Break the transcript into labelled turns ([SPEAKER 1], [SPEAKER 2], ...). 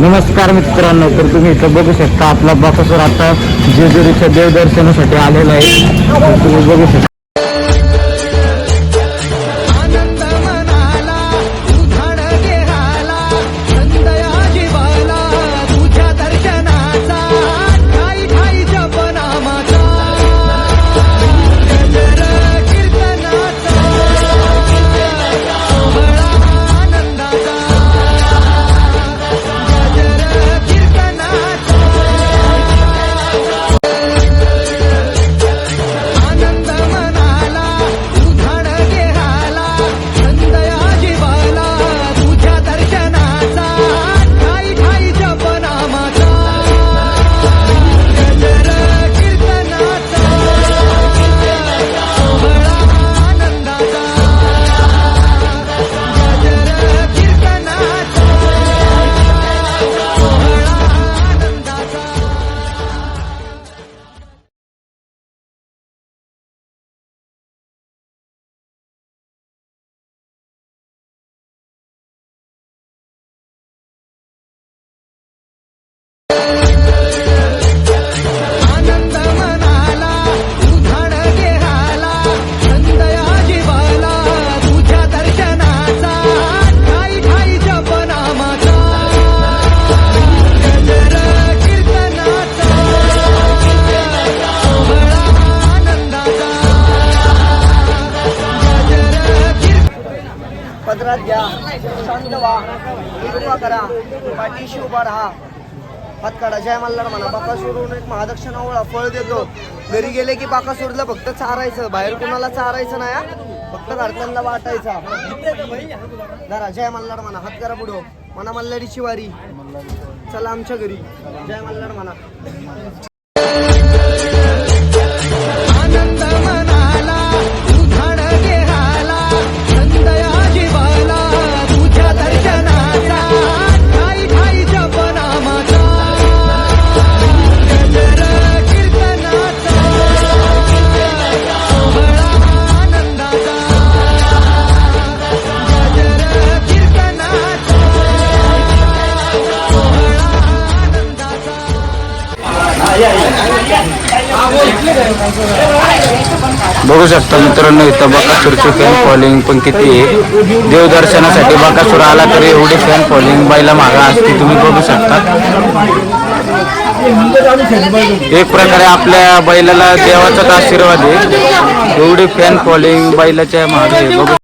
[SPEAKER 1] नमस्कार मित्रांनो तर तुम्ही इथं बघू शकता आपला बाकासूर आता जेजुरीच्या देवदर्शनासाठी आलेला आहे. तुम्ही बघू शकता.
[SPEAKER 2] कीर्तन
[SPEAKER 3] घ्या. शांत व्हा. कृपा करा. पाठीशी उभा राहा. हात जय मल्हार म्हणा बाकासूरहून एक महादक्षिणा ओळा फळ देतो. घरी गेले की बाकासूरला फक्त चारायचं. बाहेर कुणाला चारायचं नाही हा. फक्त घरच्यांना वाटायचा. जरा जय मल्हार म्हणा. हात करा पुढं. म्हणा मल्हारीची वारी. चला आमच्या घरी. जय मल्हार म्हणा.
[SPEAKER 1] बघू शकता मित्रांनो इथं बाकासूरची फॅन फॉलोइंग पण किती आहे. देवदर्शनासाठी बकासूर आला तरी एवढी फॅन फॉलोइंग बायला मागा असते तुम्ही बघू शकता. एक प्रकारे आपल्या बैलाला देवाचाच आशीर्वाद आहे. एवढी फॅन फॉलोइंग बैलाच्या मागे बघू